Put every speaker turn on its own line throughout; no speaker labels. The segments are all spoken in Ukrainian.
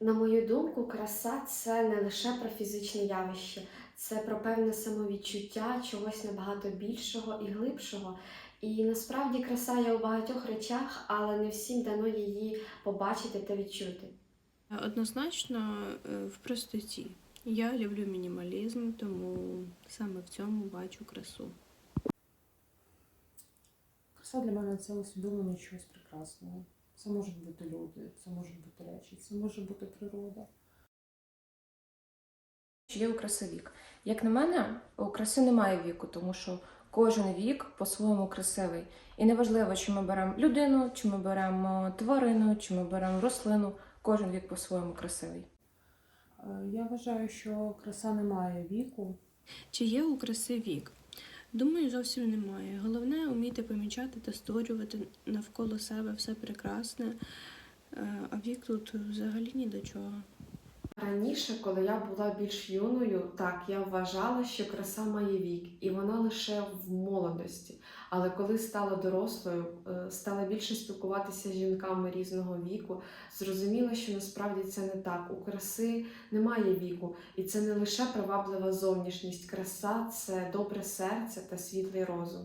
На мою думку, краса це не лише про фізичне явище, це про певне самовідчуття чогось набагато більшого і глибшого. І насправді краса є у багатьох речах, але не всім дано її побачити та відчути.
Однозначно е, в простоті. Я люблю мінімалізм, тому саме в цьому бачу красу.
Краса для мене це усвідомлення чогось прекрасного. Це можуть бути люди, це можуть бути речі, це може бути природа.
Чи є у краси вік? Як на мене, у краси немає віку, тому що кожен вік по-своєму красивий. І неважливо, чи ми беремо людину, чи ми беремо тварину, чи ми беремо рослину, кожен вік по-своєму красивий.
Е, Я вважаю, що краса не має віку.
Чи є у краси вік? Думаю, зовсім немає. Головне вміти помічати та створювати навколо себе все прекрасне, Е, а вік тут взагалі ні до чого.
Раніше, коли я була більш юною, так я вважала, що краса має вік, і вона лише в молодості. Але коли стала дорослою, е, стала більше спілкуватися з жінками різного віку, зрозуміла, що насправді це не так. У краси немає віку, і це не лише приваблива зовнішність. Краса це добре серце та світлий розум.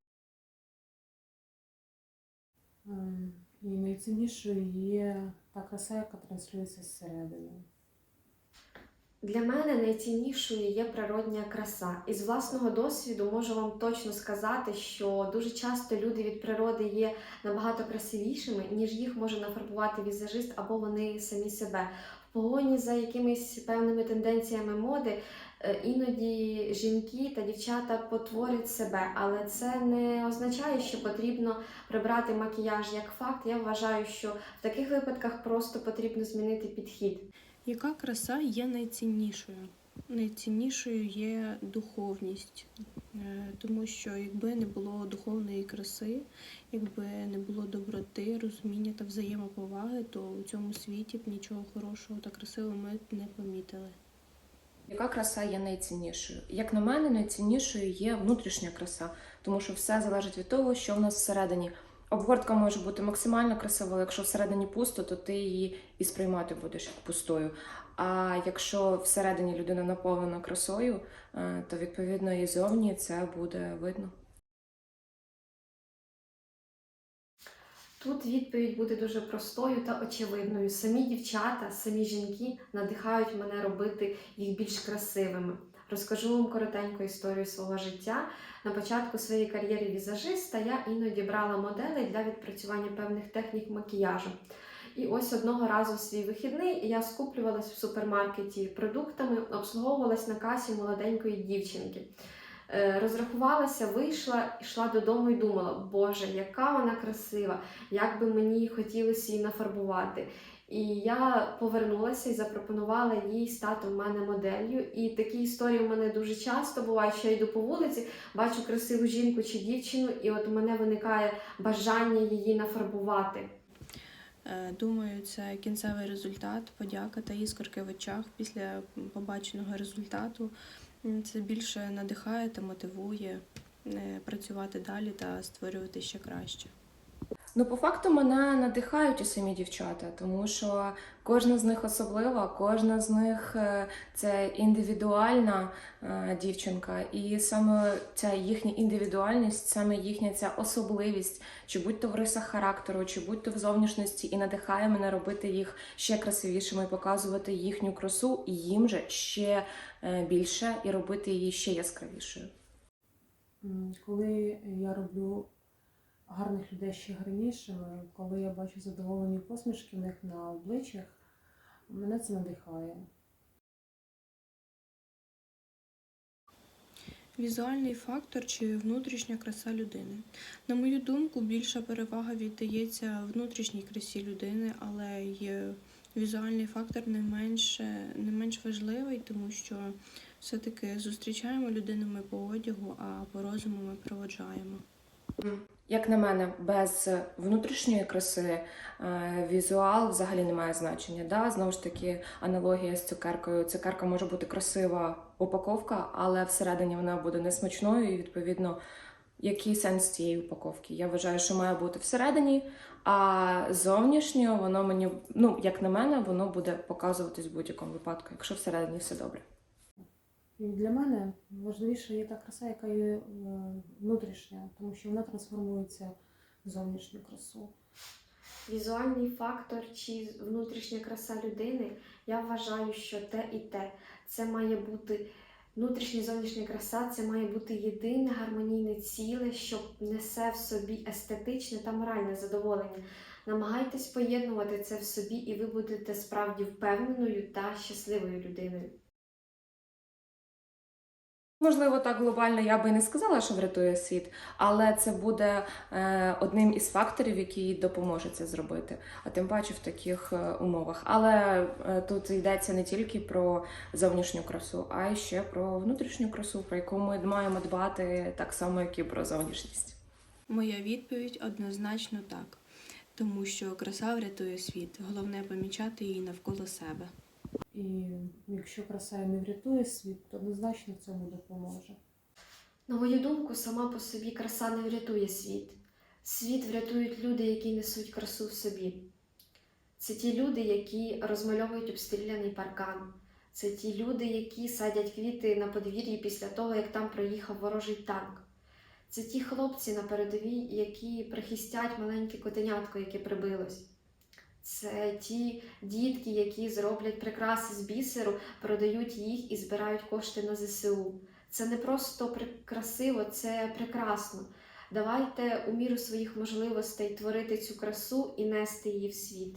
Ем, І найціннішою є та краса, яка транслюється зсередини.
Для мене найціннішою є природня краса. Із власного досвіду можу вам точно сказати, що дуже часто люди від природи є набагато красивішими, ніж їх може нафарбувати візажист або вони самі себе. В погоні за якимись певними тенденціями моди е, іноді жінки та дівчата потворять себе, але це не означає, що потрібно прибрати макіяж як факт. Я вважаю, що в таких випадках просто потрібно змінити підхід.
Яка краса є найціннішою? Найціннішою є духовність, Е, тому що якби не було духовної краси, якби не було доброти, розуміння та взаємоповаги, то у цьому світі б нічого хорошого та красивого ми не помітили.
Яка краса є найціннішою? Як на мене, найціннішою є внутрішня краса, тому що все залежить від того, що в нас всередині. Обгортка може бути максимально красива, але якщо всередині пусто, то ти її і сприймати будеш як пустою. А якщо всередині людина наповнена красою, е, то відповідно і зовні це буде видно.
Тут відповідь буде дуже простою та очевидною. Самі дівчата, самі жінки надихають мене робити їх більш красивими. Розкажу вам коротеньку історію свого життя. На початку своєї кар'єри візажиста я іноді брала моделей для відпрацювання певних технік макіяжу. І ось одного разу в свій вихідний я скуплювалась в супермаркеті продуктами, обслуговувалась на касі молоденької дівчинки. Е, Розрахувалася, вийшла, йшла додому і думала, Боже, яка вона красива, як би мені хотілося її нафарбувати. І я повернулася і запропонувала їй стати в мене моделлю. І такі історії в мене дуже часто бувають, що я йду по вулиці, бачу красиву жінку чи дівчину, і от у мене виникає бажання її нафарбувати.
Е, Думаю, це кінцевий результат, подяка та іскорки в очах після побаченого результату. Це більше надихає та мотивує е, працювати далі та створювати ще краще.
Ну, по факту мене надихають і самі дівчата, тому що кожна з них особлива, кожна з них е, це індивідуальна е, дівчинка, і саме ця їхня індивідуальність, саме їхня ця особливість, чи будь то в рисах характеру, чи будь то в зовнішності, і надихає мене робити їх ще красивішими, показувати їхню красу, і їм же ще е, більше, і робити її ще яскравішою.
Коли я роблю гарних людей ще гарнішими, коли я бачу задоволені посмішки в них на обличчях, мене це надихає.
Візуальний фактор чи внутрішня краса людини. На мою думку, більша перевага віддається внутрішній красі людини, але й візуальний фактор не менш, не менш важливий, тому що все-таки зустрічаємо людину ми по одягу, а по розуму ми проводжаємо.
Як на мене, без внутрішньої краси е, візуал взагалі не має значення. Да? Знову ж таки, аналогія з цукеркою. Цукерка може бути красива упаковка, але всередині вона буде несмачною, і відповідно який сенс цієї упаковки? Я вважаю, що має бути всередині, а зовнішньо воно мені, ну як на мене, воно буде показуватись в будь-якому випадку, якщо всередині все добре.
Для мене важливіше є та краса, яка є е, внутрішня, тому що вона трансформується в зовнішню красу.
Візуальний фактор чи внутрішня краса людини, я вважаю, що те і те. Це має бути внутрішня зовнішня краса, це має бути єдине гармонійне ціле, що несе в собі естетичне та моральне задоволення. Намагайтесь поєднувати це в собі, і ви будете справді впевненою та щасливою людиною.
Можливо, так глобально я би не сказала, що врятує світ, але це буде е, одним із факторів, який допоможе це зробити, а тим паче в таких е, умовах. Але е, тут йдеться не тільки про зовнішню красу, а й ще про внутрішню красу, про яку ми маємо дбати так само, як і про зовнішність.
Моя відповідь однозначно так, тому що краса врятує світ. Головне помічати її навколо себе.
І якщо краса не врятує світ, то однозначно цьому допоможе.
На мою думку, сама по собі краса не врятує світ. Світ врятують люди, які несуть красу в собі. Це ті люди, які розмальовують обстріляний паркан. Це ті люди, які садять квіти на подвір'ї після того, як там проїхав ворожий танк. Це ті хлопці на передовій, які прихистять маленьке котенятко, яке прибилось. Це ті дітки, які зроблять прикраси з бісеру, продають їх і збирають кошти на ЗСУ. Це не просто красиво, це прекрасно. Давайте у міру своїх можливостей творити цю красу і нести її в світ.